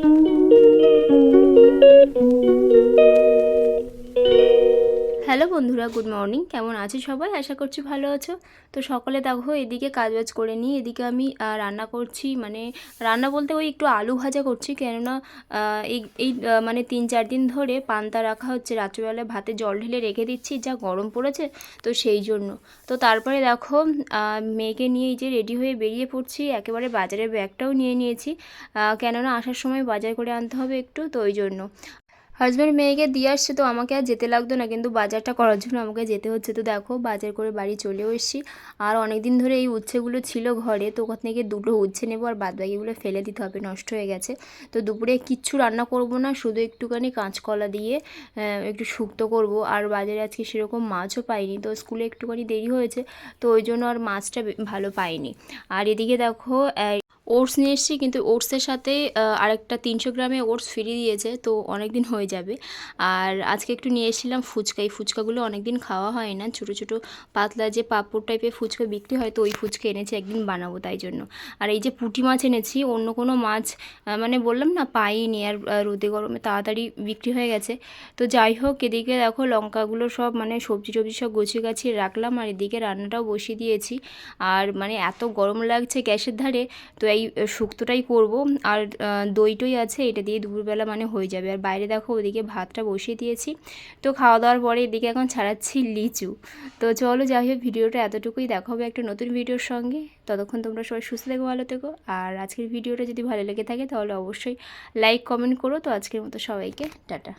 Thank you. Hello বন্ধুরা, good morning. কেমন আছো সবাই? আশা করছি ভালো আছো। তো সকালে দেখো, এদিকে কাজবাজ করে নিই এদিকে আমি রান্না করছি। মানে রান্না বলতে ওই একটু আলু ভাজা করছি, কেননা এই এই মানে তিন চার দিন ধরে পান্তা রাখা হচ্ছে। রাত্রিবেলায় ভাতে জল ঢেলে রেখে দিচ্ছি, যা গরম পড়েছে, তো সেই জন্য। তো তারপরে দেখো মেয়েকে নিয়ে এই যে রেডি হয়ে বেরিয়ে পড়ছি, একেবারে বাজারের ব্যাগটাও নিয়ে নিয়েছি। কেননা আসার সময় বাজার করে আনতে হবে একটু, তো ওই জন্য। হাজব্যান্ড মেয়েকে দিয়ে আসছে তো আমাকে আর যেতে লাগতো না, কিন্তু বাজারটা করার জন্য আমাকে যেতে হচ্ছে। তো দেখো, বাজার করে বাড়ি চলেও এসেছি। আর অনেক দিন ধরে এই উচ্ছেগুলো ছিল ঘরে, তো ওখান থেকে দুটো উচ্ছে নেব আর বাদ বাকিগুলো ফেলে দিতে হবে, নষ্ট হয়ে গেছে। তো দুপুরে কিচ্ছু রান্না করব না, শুধু একটুখানি কাঁচকলা দিয়ে একটু শুক্তো করব। আর বাজারে আজকে সেরকম মাছও পাইনি, তো স্কুলে একটুখানি দেরি হয়েছে, তো ওই জন্য আর মাছটা ভালো পাইনি। আর এদিকে দেখো ওটস নিয়ে এসেছি, কিন্তু ওটসের সাথে আরেকটা তিনশো গ্রামে ওটস ফ্রি দিয়েছে, তো অনেক দিন হয়ে যাবে। আর আজকে একটু নিয়ে এসেছিলাম ফুচকা, এই ফুচকাগুলো অনেক দিন খাওয়া হয় না। ছোটো ছোটো, পাতলা যে পাঁপড় টাইপের ফুচকা বিক্রি হয়, তো ওই ফুচকা এনেছি, একদিন বানাবো তাই জন্য। আর এই যে পুঁটি মাছ এনেছি, অন্য কোনো মাছ মানে বললাম না, পাইনি, আর রোদে গরমে তাড়াতাড়ি বিক্রি হয়ে গেছে। তো যাই হোক, এদিকে দেখো লঙ্কাগুলো সব মানে সবজি টবজি সব গুছিয়ে গাছিয়ে রাখলাম, আর এদিকে রান্নাটাও বসিয়ে দিয়েছি। আর মানে এত গরম লাগছে গ্যাসের ধারে, তো এই শুক্তোটাই করব। আর আহ, দই টই আছে এটা দিয়ে দুপুরবেলা মানে হয়ে যাবে। আর বাইরে দেখো ওদিকে ভাতটা বসিয়ে দিয়েছি। তো খাওয়া দাওয়ার পরে এদিকে এখন ছাড়াচ্ছি লিচু। তো চলো যাই হোক ভিডিওটা এতটুকুই। দেখা হবে একটা নতুন ভিডিওর সঙ্গে। ততক্ষণ তোমরা সবাই সুস্থ থেকো ভালো থেকো। আর আজকের ভিডিওটা যদি ভালো লেগে থাকে তাহলে অবশ্যই লাইক কমেন্ট করো। তো আজকের মতো সবাইকে টাটা।